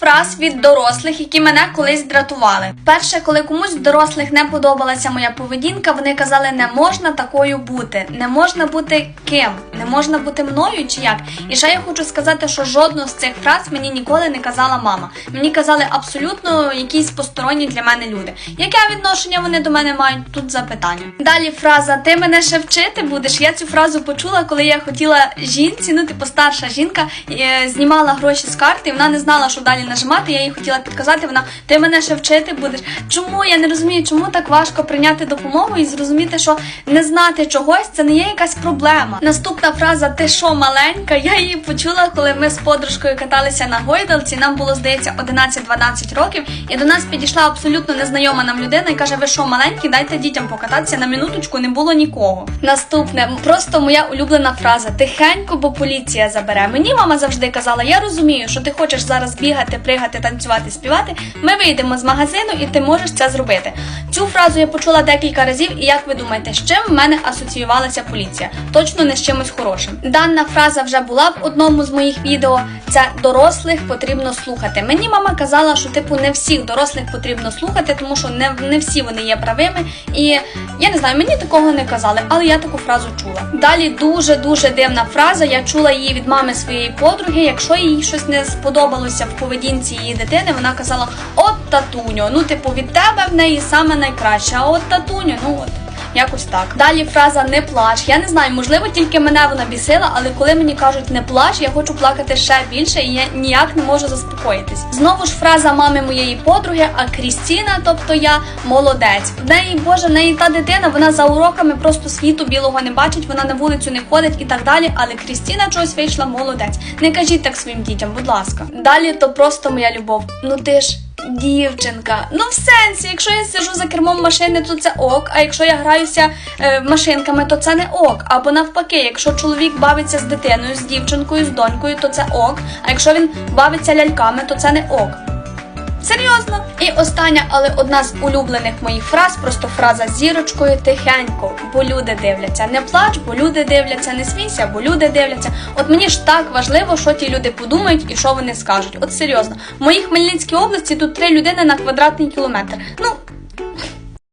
Фраз від дорослих, які мене колись дратували. Перше, коли комусь з дорослих не подобалася моя поведінка, вони казали, не можна такою бути, не можна бути ким, не можна бути мною чи як. І ще я хочу сказати, що жодну з цих фраз мені ніколи не казала мама. Мені казали абсолютно якісь посторонні для мене люди. Яке відношення вони до мене мають? Тут запитання. Далі фраза Ти мене ще вчити будеш. Я цю фразу почула, коли я хотіла жінці, ну типу старша жінка, е, знімала гроші з карти, і вона не знала, що далі нажимати. Я їй хотіла підказати. Вона ти мене ще вчити будеш. Чому я не розумію, чому так важко прийняти допомогу і зрозуміти, що не знати чогось це не є якась проблема. Наступна фраза Ти що маленька? Я її почула, коли ми з подружкою каталися на гойдалці. Нам було здається 11-12 років, і до нас підійшла абсолютно незнайома нам людина і каже: Ви що маленькі, дайте дітям покататися на минуточку, не було нікого. Наступне, просто моя улюблена фраза: тихенько, бо поліція забере. Мені мама завжди казала: я розумію, що ти хочеш зараз бігати, пригати, танцювати, співати. Ми вийдемо з магазину, і ти можеш це зробити. Цю фразу я почула декілька разів, і як ви думаєте, з чим в мене асоціювалася поліція? Точно не з чимось хорошим. Дана фраза вже була в одному з моїх відео. Це дорослих потрібно слухати. Мені мама казала, що типу не всіх дорослих потрібно слухати, тому що не, не всі вони є правими. І я не знаю, мені такого не казали, але я таку фразу чула. Далі дуже дуже дивна фраза. Я чула її від мами своєї подруги. Якщо їй щось не сподобалося в поведінці її дитини, вона казала: От татуньо, ну типу від тебе в неї саме найкраще. А от татуньо, ну от. Якось так. Далі фраза не плач. Я не знаю, можливо, тільки мене вона бісила, але коли мені кажуть не плач, я хочу плакати ще більше і я ніяк не можу заспокоїтись. Знову ж фраза мами моєї подруги, а Крістіна, тобто я молодець. В неї, боже, в неї та дитина, вона за уроками просто світу білого не бачить, вона на вулицю не ходить і так далі. Але Крістіна чогось вийшла молодець. Не кажіть так своїм дітям, будь ласка. Далі то просто моя любов. Ну ти ж. Дівчинка, ну в сенсі, якщо я сижу за кермом машини, то це ок. А якщо я граюся е, машинками, то це не ок. Або навпаки, якщо чоловік бавиться з дитиною, з дівчинкою, з донькою, то це ок. А якщо він бавиться ляльками, то це не ок. Серйозно. І остання, але одна з улюблених моїх фраз, просто фраза з зірочкою тихенько, бо люди дивляться. Не плач, бо люди дивляться, не смійся, бо люди дивляться. От мені ж так важливо, що ті люди подумають і що вони скажуть. От серйозно, в моїй Хмельницькій області тут три людини на квадратний кілометр. Ну